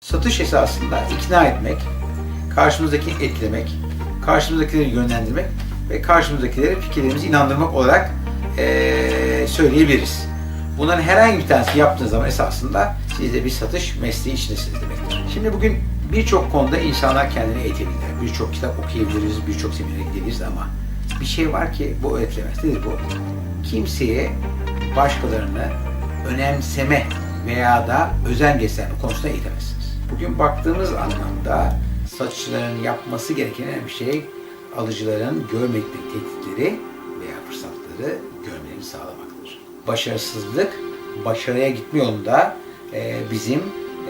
Satış esasında ikna etmek, karşımızdaki etkilemek, karşımızdakileri yönlendirmek ve karşımızdakileri fikirlerimizi inandırmak olarak eee, söyleyebiliriz. Bunların herhangi bir tanesini yaptığınız zaman esasında siz de bir satış mesleği içindesiniz demektir. Şimdi bugün birçok konuda insanlar kendini eğitebilirler. Birçok kitap okuyabiliriz, birçok seminere gidebiliriz ama bir şey var ki bu öğretilemez. Nedir bu? Kimseye başkalarını önemseme veya da özen gösterme konusunda eğitemezsiniz. Bugün baktığımız anlamda satışçıların yapması gereken önemli şey alıcıların görmedikleri tehditleri veya fırsatları görmelerini sağlamaktır. Başarısızlık, başarıya gitme yolunda e, bizim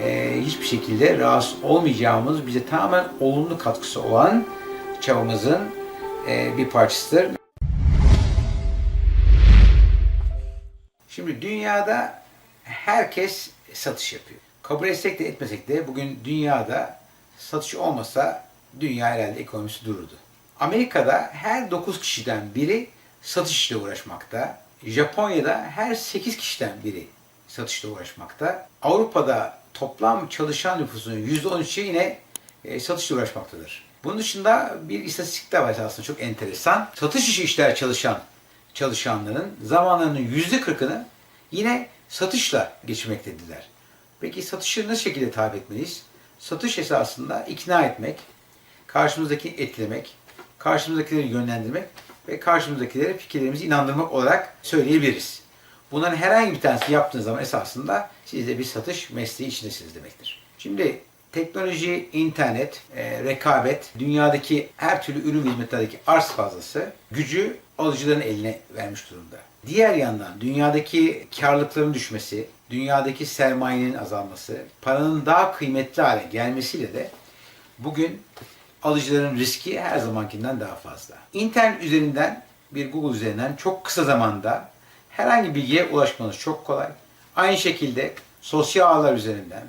e, hiçbir şekilde rahatsız olmayacağımız, bize tamamen olumlu katkısı olan çabamızın e, bir parçasıdır. Şimdi dünyada herkes satış yapıyor. Kabul etsek de etmesek de bugün dünyada satış olmasa dünya herhalde ekonomisi dururdu. Amerika'da her 9 kişiden biri satışla uğraşmakta. Japonya'da her 8 kişiden biri satışla uğraşmakta. Avrupa'da toplam çalışan nüfusunun %13'ü yine e, satışla uğraşmaktadır. Bunun dışında bir istatistik de var aslında çok enteresan. Satış işi işler çalışan çalışanların zamanlarının yüzde kırkını yine satışla geçirmektediler. Peki satışı nasıl şekilde tabi etmeliyiz? Satış esasında ikna etmek, karşımızdaki etkilemek, karşımızdakileri yönlendirmek ve karşımızdakileri fikirlerimizi inandırmak olarak söyleyebiliriz. Bunların herhangi bir tanesini yaptığınız zaman esasında siz de bir satış mesleği içindesiniz demektir. Şimdi teknoloji, internet, e, rekabet, dünyadaki her türlü ürün ve hizmetlerdeki arz fazlası gücü alıcıların eline vermiş durumda. Diğer yandan dünyadaki karlılıkların düşmesi, dünyadaki sermayenin azalması, paranın daha kıymetli hale gelmesiyle de bugün alıcıların riski her zamankinden daha fazla. İnternet üzerinden bir Google üzerinden çok kısa zamanda herhangi bilgiye ulaşmanız çok kolay. Aynı şekilde sosyal ağlar üzerinden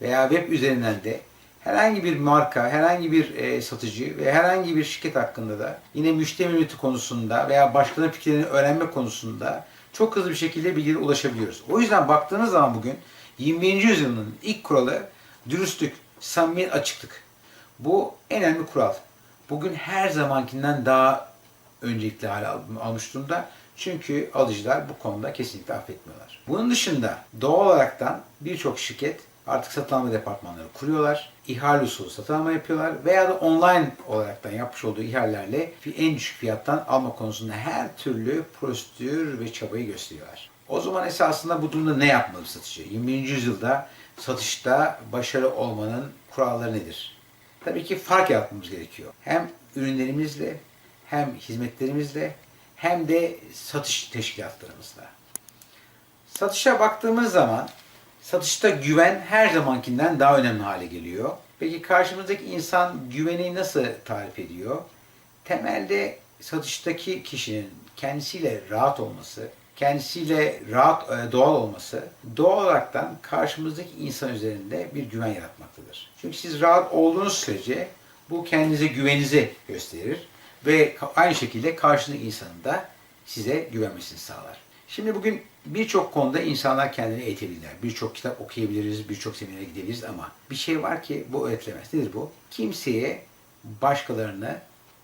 veya web üzerinden de herhangi bir marka, herhangi bir e, satıcı ve herhangi bir şirket hakkında da yine müşteri konusunda veya başkalarının fikirlerini öğrenme konusunda çok hızlı bir şekilde bilgilere ulaşabiliyoruz. O yüzden baktığınız zaman bugün 21. yüzyılın ilk kuralı dürüstlük, samimiyet, açıklık. Bu en önemli kural. Bugün her zamankinden daha öncelikli hale al- almış durumda. Çünkü alıcılar bu konuda kesinlikle affetmiyorlar. Bunun dışında doğal olaraktan birçok şirket artık satın departmanları kuruyorlar. İhale usulü satın yapıyorlar veya da online olaraktan yapmış olduğu ihalelerle en düşük fiyattan alma konusunda her türlü prosedür ve çabayı gösteriyorlar. O zaman esasında bu durumda ne yapmalı satıcı? 21. yüzyılda satışta başarılı olmanın kuralları nedir? Tabii ki fark yaratmamız gerekiyor. Hem ürünlerimizle, hem hizmetlerimizle, hem de satış teşkilatlarımızla. Satışa baktığımız zaman satışta güven her zamankinden daha önemli hale geliyor. Peki karşımızdaki insan güveni nasıl tarif ediyor? Temelde satıştaki kişinin kendisiyle rahat olması, kendisiyle rahat e, doğal olması doğal olaraktan karşımızdaki insan üzerinde bir güven yaratmaktadır. Çünkü siz rahat olduğunuz sürece bu kendinize güveninizi gösterir ve aynı şekilde karşındaki insanın da size güvenmesini sağlar. Şimdi bugün birçok konuda insanlar kendini eğitebilirler. Birçok kitap okuyabiliriz, birçok seminere gidebiliriz ama bir şey var ki bu öğretilemez. Nedir bu? Kimseye başkalarını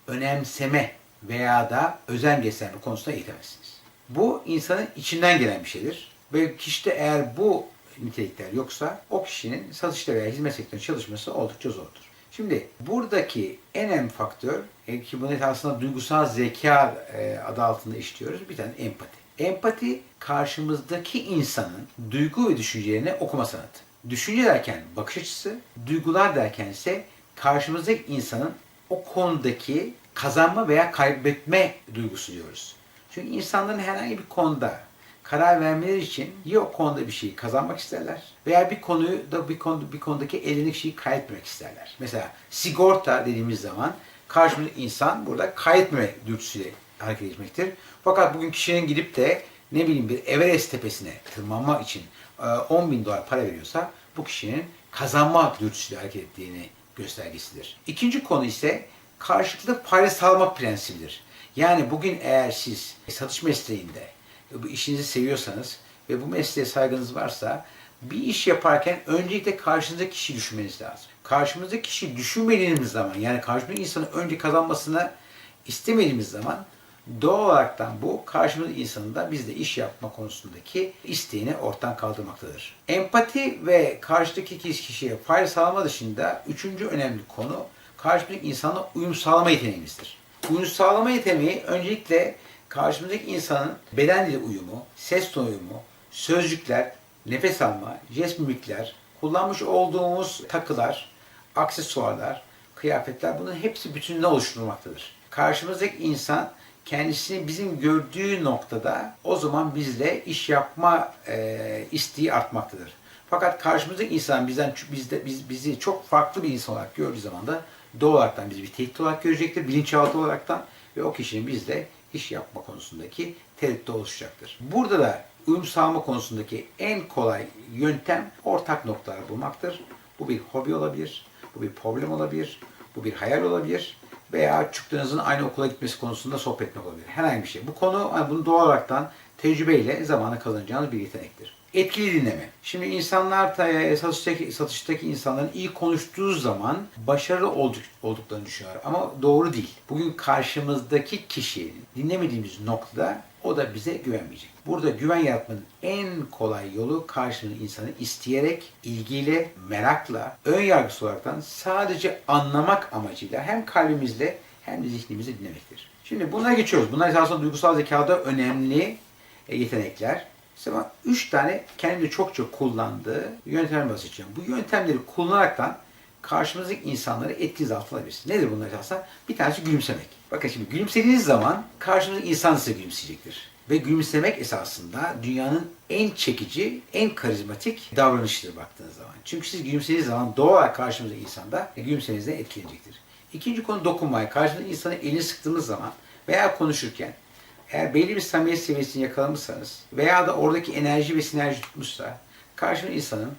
önemseme veya da özen gösterme konusunda eğitemezsiniz. Bu insanın içinden gelen bir şeydir. Ve kişide eğer bu nitelikler yoksa o kişinin satışta veya hizmet sektöründe çalışması oldukça zordur. Şimdi buradaki en önemli faktör e, ki bunu aslında duygusal zeka e, adı altında işliyoruz. Bir tane empati. Empati karşımızdaki insanın duygu ve düşüncelerini okuma sanatı. Düşünce derken bakış açısı, duygular derken ise karşımızdaki insanın o konudaki kazanma veya kaybetme duygusu diyoruz. Çünkü insanların herhangi bir konuda karar vermeleri için ya o konuda bir şeyi kazanmak isterler veya bir konuyu da bir konu bir konudaki elindeki şeyi kaybetmek isterler. Mesela sigorta dediğimiz zaman karşımızdaki insan burada kaybetme dürtüsüyle hareket etmektir. Fakat bugün kişinin gidip de ne bileyim bir Everest tepesine tırmanmak için e, 10 bin dolar para veriyorsa bu kişinin kazanma dürtüsüyle hareket ettiğini göstergesidir. İkinci konu ise karşılıklı fayda sağlamak prensibidir. Yani bugün eğer siz satış mesleğinde bu işinizi seviyorsanız ve bu mesleğe saygınız varsa Bir iş yaparken öncelikle karşınızdaki kişi düşünmeniz lazım. Karşımızdaki kişi düşünmediğimiz zaman yani karşımızdaki insanın önce kazanmasını istemediğimiz zaman doğal olaraktan bu karşımızdaki insanın da bizde iş yapma konusundaki isteğini ortadan kaldırmaktadır. Empati ve karşıdaki kişiye fayda sağlama dışında üçüncü önemli konu karşımızdaki insana uyum sağlama yeteneğimizdir. Uyum sağlama yeteneği öncelikle karşımızdaki insanın beden dili uyumu, ses tonu uyumu, sözcükler, nefes alma, jest mimikler, kullanmış olduğumuz takılar, aksesuarlar, kıyafetler bunların hepsi bütününe oluşturmaktadır. Karşımızdaki insan kendisini bizim gördüğü noktada o zaman bizle iş yapma e, isteği artmaktadır. Fakat karşımızdaki insan bizden bizde biz bizi çok farklı bir insan olarak gördüğü zaman da doğal olaraktan bizi bir tehdit olarak görecektir, bilinçaltı olaraktan ve o kişinin bizle iş yapma konusundaki tereddüt oluşacaktır. Burada da uyum sağlama konusundaki en kolay yöntem ortak noktalar bulmaktır. Bu bir hobi olabilir, bu bir problem olabilir, bu bir hayal olabilir veya çıktığınızın aynı okula gitmesi konusunda sohbet etmek olabilir. Herhangi bir şey. Bu konu yani bunu doğal olaraktan tecrübeyle zamana kazanacağınız bir yetenektir. Etkili dinleme. Şimdi insanlar da- satıştaki, satıştaki insanların iyi konuştuğu zaman başarılı olduk, olduklarını düşünüyorlar. Ama doğru değil. Bugün karşımızdaki kişiyi dinlemediğimiz noktada o da bize güvenmeyecek. Burada güven yaratmanın en kolay yolu karşımızdaki insanı isteyerek, ilgiyle, merakla, ön yargısı olaraktan sadece anlamak amacıyla hem kalbimizle hem de zihnimizle dinlemektir. Şimdi buna geçiyoruz. Bunlar esasında duygusal zekada önemli e, yetenekler. Size ben üç tane kendi çokça kullandığı yöntem bahsedeceğim. Bu yöntemleri kullanaraktan karşımızdaki insanları etkiniz altına alabilirsiniz. Nedir bunlar esasında? Bir tanesi gülümsemek. Bakın şimdi gülümsediğiniz zaman karşınızdaki insan size gülümseyecektir. Ve gülümsemek esasında dünyanın en çekici, en karizmatik davranışıdır baktığınız zaman. Çünkü siz gülümsediğiniz zaman doğal olarak karşımızdaki insan da gülümsenizden etkilenecektir. İkinci konu dokunmaya. Karşınızdaki insanın elini sıktığınız zaman veya konuşurken eğer belli bir samimiyet seviyesini yakalamışsanız veya da oradaki enerji ve sinerji tutmuşsa karşının insanın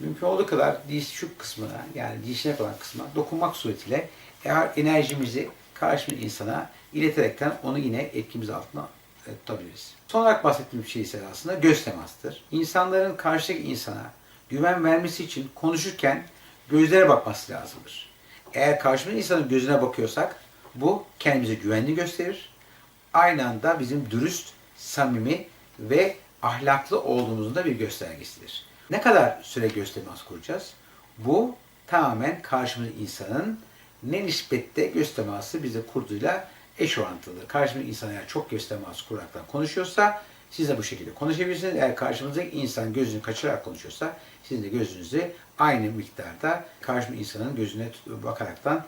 mümkün olduğu kadar diş şu kısmına yani dişine kalan kısmına dokunmak suretiyle eğer enerjimizi karşının insana ileterekten onu yine etkimiz altına e, tutabiliriz. Son olarak bahsettiğim şey ise aslında göz temasıdır. İnsanların karşıdaki insana güven vermesi için konuşurken gözlere bakması lazımdır. Eğer karşımızda insanın gözüne bakıyorsak bu kendimize güvenli gösterir aynı anda bizim dürüst, samimi ve ahlaklı olduğumuzun da bir göstergesidir. Ne kadar süre göz kuracağız? Bu tamamen karşımızdaki insanın ne nispette göz bize kurduğuyla eş orantılıdır. Karşımızdaki insan eğer çok göz teması kuraraktan konuşuyorsa siz de bu şekilde konuşabilirsiniz. Eğer karşımızdaki insan gözünü kaçırarak konuşuyorsa sizin de gözünüzü aynı miktarda karşımızdaki insanın gözüne bakaraktan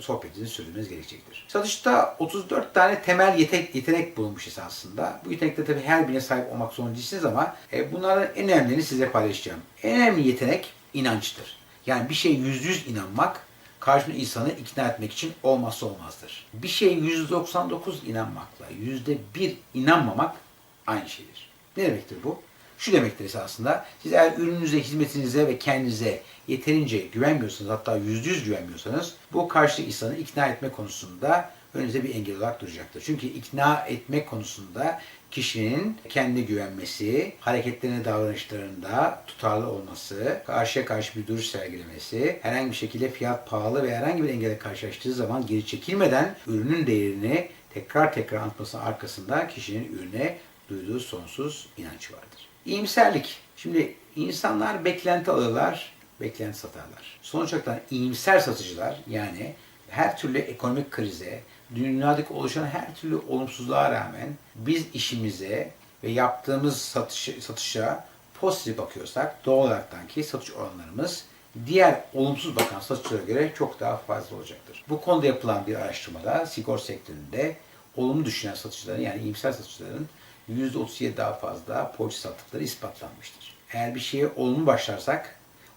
sohbetinizi sürdürmeniz gerekecektir. Satışta 34 tane temel yetenek, yetenek bulunmuş esasında. Bu yetenekte tabii her birine sahip olmak zorunda değilsiniz ama e, bunlardan en önemlilerini size paylaşacağım. En önemli yetenek inançtır. Yani bir şeye yüz yüz inanmak karşımdaki insanı ikna etmek için olmazsa olmazdır. Bir şeye 199 inanmakla yüzde bir inanmamak aynı şeydir. Ne demektir bu? Şu demektir esasında, siz eğer ürününüze, hizmetinize ve kendinize yeterince güvenmiyorsanız, hatta yüzde yüz güvenmiyorsanız, bu karşı insanı ikna etme konusunda önünüze bir engel olarak duracaktır. Çünkü ikna etme konusunda kişinin kendi güvenmesi, hareketlerine, davranışlarında tutarlı olması, karşıya karşı bir duruş sergilemesi, herhangi bir şekilde fiyat pahalı ve herhangi bir engelle karşılaştığı zaman geri çekilmeden ürünün değerini tekrar tekrar anlatmasının arkasında kişinin ürüne duyduğu sonsuz inanç vardır. İyimserlik. Şimdi insanlar beklenti alırlar, beklenti satarlar. Sonuç olarak iyimser satıcılar yani her türlü ekonomik krize, dünyadaki oluşan her türlü olumsuzluğa rağmen biz işimize ve yaptığımız satış, satışa pozitif bakıyorsak doğal olaraktan ki satış oranlarımız diğer olumsuz bakan satışlara göre çok daha fazla olacaktır. Bu konuda yapılan bir araştırmada sigorta sektöründe olumlu düşünen satıcıların yani iyimser satıcıların %37 daha fazla poliç sattıkları ispatlanmıştır. Eğer bir şeye olumlu başlarsak,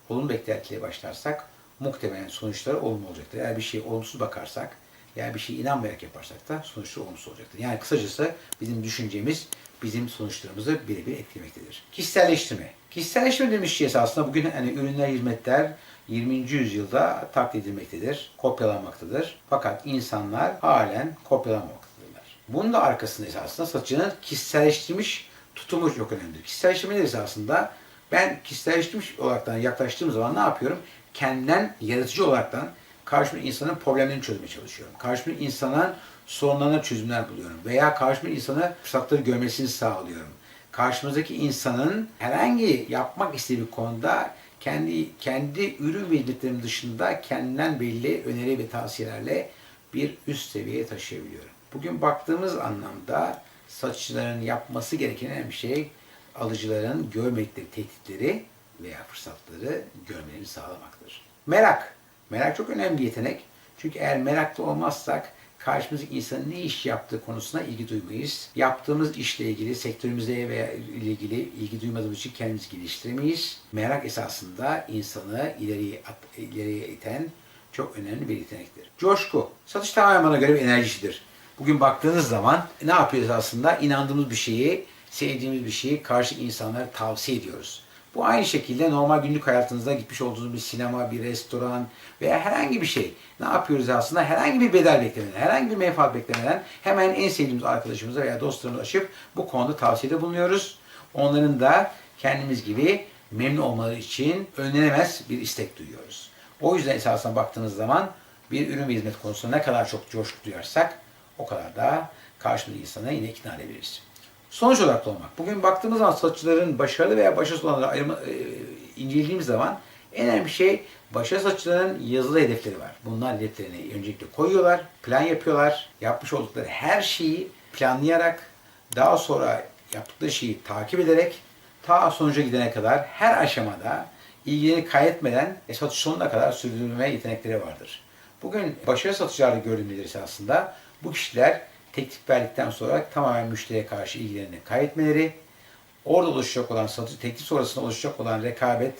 olumlu beklentiyle başlarsak muhtemelen sonuçları olumlu olacaktır. Eğer bir şeye olumsuz bakarsak, eğer bir şeye inanmayarak yaparsak da sonuçları olumsuz olacaktır. Yani kısacası bizim düşüncemiz bizim sonuçlarımızı birebir etkilemektedir. Kişiselleştirme. Kişiselleştirme dediğimiz şey esasında bugün hani ürünler, hizmetler 20. yüzyılda taklit edilmektedir, kopyalanmaktadır. Fakat insanlar halen kopyalanmamaktadırlar. Bunun da arkasında esasında satıcının kişiselleştirmiş tutumu çok önemlidir. Kişiselleştirme nedir esasında? Ben kişiselleştirmiş olaraktan yaklaştığım zaman ne yapıyorum? Kendimden yaratıcı olaraktan karşımdaki insanın problemlerini çözmeye çalışıyorum. Karşımdaki insanın sorunlarına çözümler buluyorum. Veya karşımdaki insana fırsatları görmesini sağlıyorum. Karşımızdaki insanın herhangi yapmak istediği bir konuda kendi kendi ürün ve hizmetlerim dışında kendinden belli öneri ve tavsiyelerle bir üst seviyeye taşıyabiliyorum. Bugün baktığımız anlamda saççıların yapması gereken en bir şey alıcıların görmedikleri tehditleri veya fırsatları görmelerini sağlamaktır. Merak. Merak çok önemli bir yetenek. Çünkü eğer meraklı olmazsak karşımızdaki insanın ne iş yaptığı konusuna ilgi duymayız. Yaptığımız işle ilgili, sektörümüzle veya ilgili ilgi duymadığımız için kendimizi geliştiremeyiz. Merak esasında insanı ileriye, at- ileriye iten çok önemli bir yetenektir. Coşku. Satış tamamen bana göre bir enerjisidir. Bugün baktığınız zaman ne yapıyoruz aslında? İnandığımız bir şeyi, sevdiğimiz bir şeyi karşı insanlara tavsiye ediyoruz. Bu aynı şekilde normal günlük hayatınızda gitmiş olduğunuz bir sinema, bir restoran veya herhangi bir şey. Ne yapıyoruz aslında? Herhangi bir bedel beklemeden, herhangi bir menfaat beklemeden hemen en sevdiğimiz arkadaşımıza veya dostlarımıza açıp bu konuda tavsiyede bulunuyoruz. Onların da kendimiz gibi memnun olmaları için önlenemez bir istek duyuyoruz. O yüzden esasına baktığınız zaman bir ürün ve hizmet konusunda ne kadar çok coşku duyarsak o kadar da karşımızdaki insana yine ikna edebiliriz. Sonuç odaklı olmak. Bugün baktığımız zaman satışçıların başarılı veya başarısız olanları ayırma, e, incelediğimiz zaman en önemli şey başarılı satışçıların yazılı hedefleri var. Bunlar hedeflerini öncelikle koyuyorlar, plan yapıyorlar. Yapmış oldukları her şeyi planlayarak daha sonra yaptıkları şeyi takip ederek ta sonuca gidene kadar her aşamada ilgilerini kaybetmeden e, satış sonuna kadar sürdürme yetenekleri vardır. Bugün başarılı satıcılarda gördüğümüz aslında bu kişiler teklif verdikten sonra tamamen müşteriye karşı ilgilerini kaybetmeleri, orada oluşacak olan satış, teklif sonrasında oluşacak olan rekabet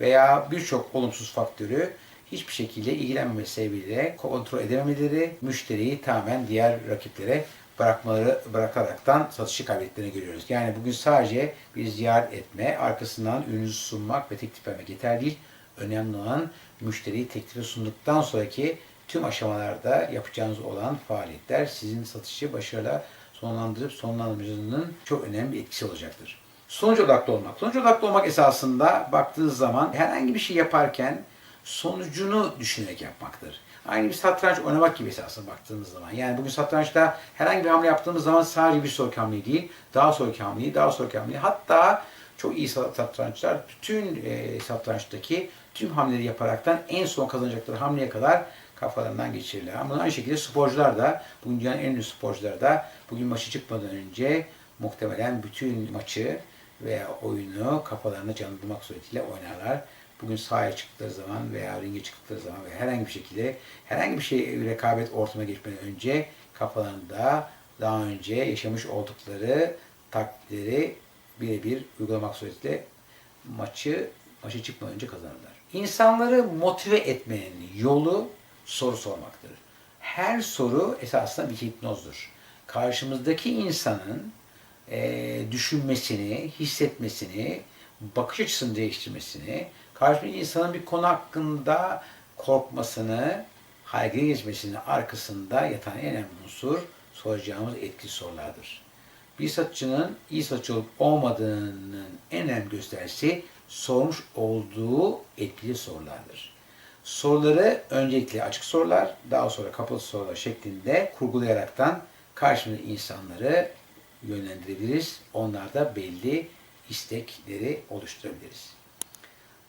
veya birçok olumsuz faktörü hiçbir şekilde ilgilenmeme sebebiyle kontrol edememeleri, müşteriyi tamamen diğer rakiplere bırakmaları bırakaraktan satışı kaybettiklerini görüyoruz. Yani bugün sadece bir ziyaret etme, arkasından ürünü sunmak ve teklif vermek yeter değil. Önemli olan müşteriyi teklifi sunduktan sonraki tüm aşamalarda yapacağınız olan faaliyetler sizin satışı başarıyla sonlandırıp sonlandırmanızın çok önemli bir etkisi olacaktır. Sonuç odaklı olmak. Sonuç odaklı olmak esasında baktığınız zaman herhangi bir şey yaparken sonucunu düşünerek yapmaktır. Aynı bir satranç oynamak gibi esasında baktığınız zaman. Yani bugün satrançta herhangi bir hamle yaptığımız zaman sadece bir sonraki hamle değil, daha sonraki hamleyi, daha sonraki hamleyi. Hatta çok iyi satrançlar bütün e, satrançtaki tüm hamleleri yaparaktan en son kazanacakları hamleye kadar kafalarından geçirirler. Ama aynı şekilde sporcular da, dünyanın en ünlü sporcular da bugün maçı çıkmadan önce muhtemelen bütün maçı veya oyunu kafalarına canlandırmak suretiyle oynarlar. Bugün sahaya çıktıkları zaman veya ringe çıktıkları zaman veya herhangi bir şekilde herhangi bir şey rekabet ortamına geçmeden önce kafalarında daha önce yaşamış oldukları taktikleri birebir uygulamak suretiyle maçı maça çıkmadan önce kazanırlar. İnsanları motive etmenin yolu soru sormaktır. Her soru esasında bir hipnozdur. Karşımızdaki insanın e, düşünmesini, hissetmesini, bakış açısını değiştirmesini, karşımızdaki insanın bir konu hakkında korkmasını, harekete geçmesini arkasında yatan en önemli unsur soracağımız etkili sorulardır. Bir satıcının iyi satıcı olup olmadığının en önemli göstergesi sormuş olduğu etkili sorulardır. Soruları öncelikle açık sorular, daha sonra kapalı sorular şeklinde kurgulayaraktan karşımızdaki insanları yönlendirebiliriz. Onlarda belli istekleri oluşturabiliriz.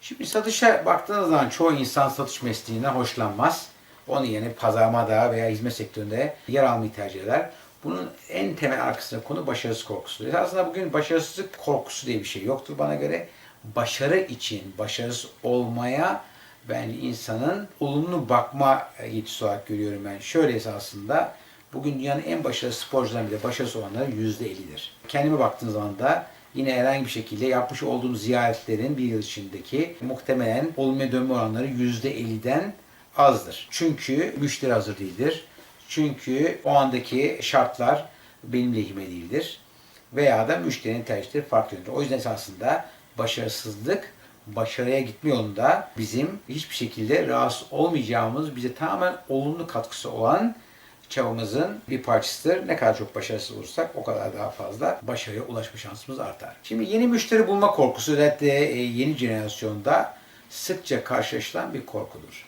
Şimdi satışa baktığınız zaman çoğu insan satış mesleğinden hoşlanmaz. Onun yerine pazarlamada veya hizmet sektöründe yer almayı tercih eder. Bunun en temel arkasında konu başarısız korkusudur. Aslında bugün başarısızlık korkusu diye bir şey yoktur bana göre. Başarı için, başarısız olmaya ben insanın olumlu bakma yetisi olarak görüyorum ben. Şöyle esasında bugün dünyanın en başarılı sporcuların bile başarısız olanların %50'dir. Kendime baktığım zaman da yine herhangi bir şekilde yapmış olduğum ziyaretlerin bir yıl içindeki muhtemelen olumluya dönme oranları %50'den azdır. Çünkü müşteri hazır değildir. Çünkü o andaki şartlar benim lehime değildir. Veya da müşterinin tercihleri farklı yönde. O yüzden esasında başarısızlık başarıya gitme yolunda bizim hiçbir şekilde rahatsız olmayacağımız, bize tamamen olumlu katkısı olan çabamızın bir parçasıdır. Ne kadar çok başarısız olursak o kadar daha fazla başarıya ulaşma şansımız artar. Şimdi yeni müşteri bulma korkusu özellikle e, yeni jenerasyonda sıkça karşılaşılan bir korkudur.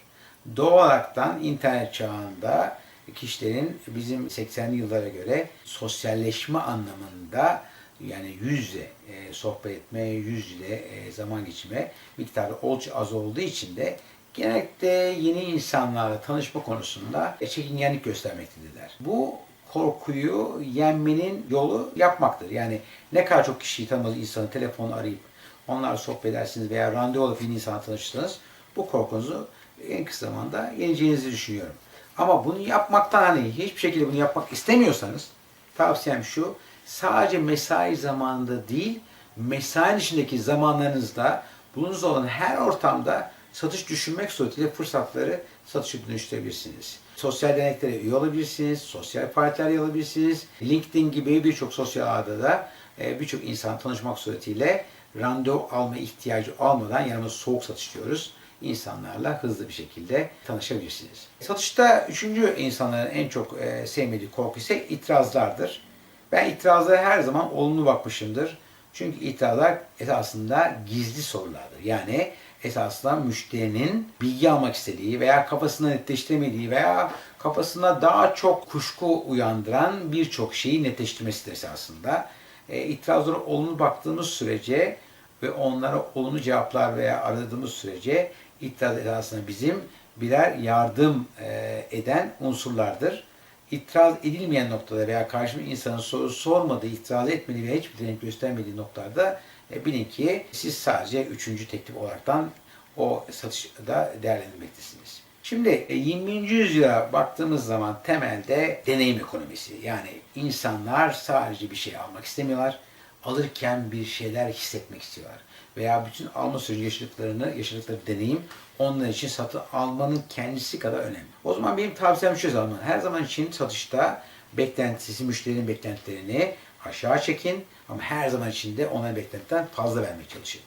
Doğal olaraktan internet çağında kişilerin bizim 80'li yıllara göre sosyalleşme anlamında yani yüz yüze e, sohbet etme, yüz e, zaman geçirme miktarı oldukça az olduğu için de genellikle yeni insanlarla tanışma konusunda çekingenlik göstermektedirler. Bu korkuyu yenmenin yolu yapmaktır. Yani ne kadar çok kişiyi tanımadığınız insanı telefonla arayıp onlarla sohbet edersiniz veya randevu alıp yeni insanla tanışırsanız bu korkunuzu en kısa zamanda yeneceğinizi düşünüyorum. Ama bunu yapmaktan hani hiçbir şekilde bunu yapmak istemiyorsanız tavsiyem şu sadece mesai zamanında değil mesai dışındaki zamanlarınızda bulunuz olan her ortamda satış düşünmek suretiyle fırsatları satışa dönüştürebilirsiniz. Sosyal derneklere üye olabilirsiniz, sosyal partiler alabilirsiniz. LinkedIn gibi birçok sosyal ağda da e, birçok insan tanışmak suretiyle randevu alma ihtiyacı olmadan yanımız soğuk satış diyoruz. İnsanlarla hızlı bir şekilde tanışabilirsiniz. Satışta üçüncü insanların en çok e, sevmediği korku ise itirazlardır. Ben itirazlara her zaman olumlu bakmışımdır. Çünkü itirazlar esasında gizli sorulardır. Yani esasında müşterinin bilgi almak istediği veya kafasında netleştiremediği veya kafasında daha çok kuşku uyandıran birçok şeyi netleştirmesidir esasında. E, itirazlara olumlu baktığımız sürece ve onlara olumlu cevaplar veya aradığımız sürece itiraz esasında bizim birer yardım e, eden unsurlardır. İtiraz edilmeyen noktada veya karşımda insanın soru sormadığı, itiraz etmediği veya hiçbir direnç göstermediği noktalarda e, bilin ki siz sadece üçüncü teklif olaraktan o satışda değerlendirmektesiniz. Şimdi e, 20. yüzyıla baktığımız zaman temelde deneyim ekonomisi. Yani insanlar sadece bir şey almak istemiyorlar. Alırken bir şeyler hissetmek istiyorlar. Veya bütün alma süreci yaşadıklarını, yaşadıkları deneyim onlar için satın almanın kendisi kadar önemli. O zaman benim tavsiyem şu zaman her zaman için satışta beklentisi, müşterinin beklentilerini aşağı çekin ama her zaman içinde ona beklentiden fazla vermeye çalışın.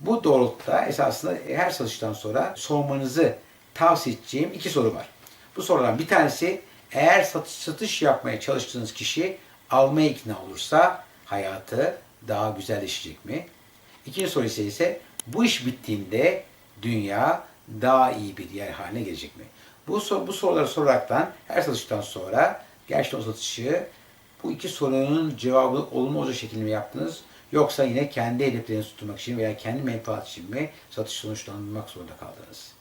Bu doğrultuda esasında her satıştan sonra sormanızı tavsiye edeceğim iki soru var. Bu sorulardan bir tanesi eğer satış, satış yapmaya çalıştığınız kişi almaya ikna olursa hayatı daha güzelleşecek mi? İkinci soru ise ise bu iş bittiğinde dünya daha iyi bir yer haline gelecek mi? Bu, sor, bu soruları soraraktan her satıştan sonra gerçekten o satışı bu iki sorunun cevabı olumlu olacak şekilde mi yaptınız? Yoksa yine kendi hedeflerinizi tutmak için veya kendi menfaat için mi satış sonuçlandırmak zorunda kaldınız?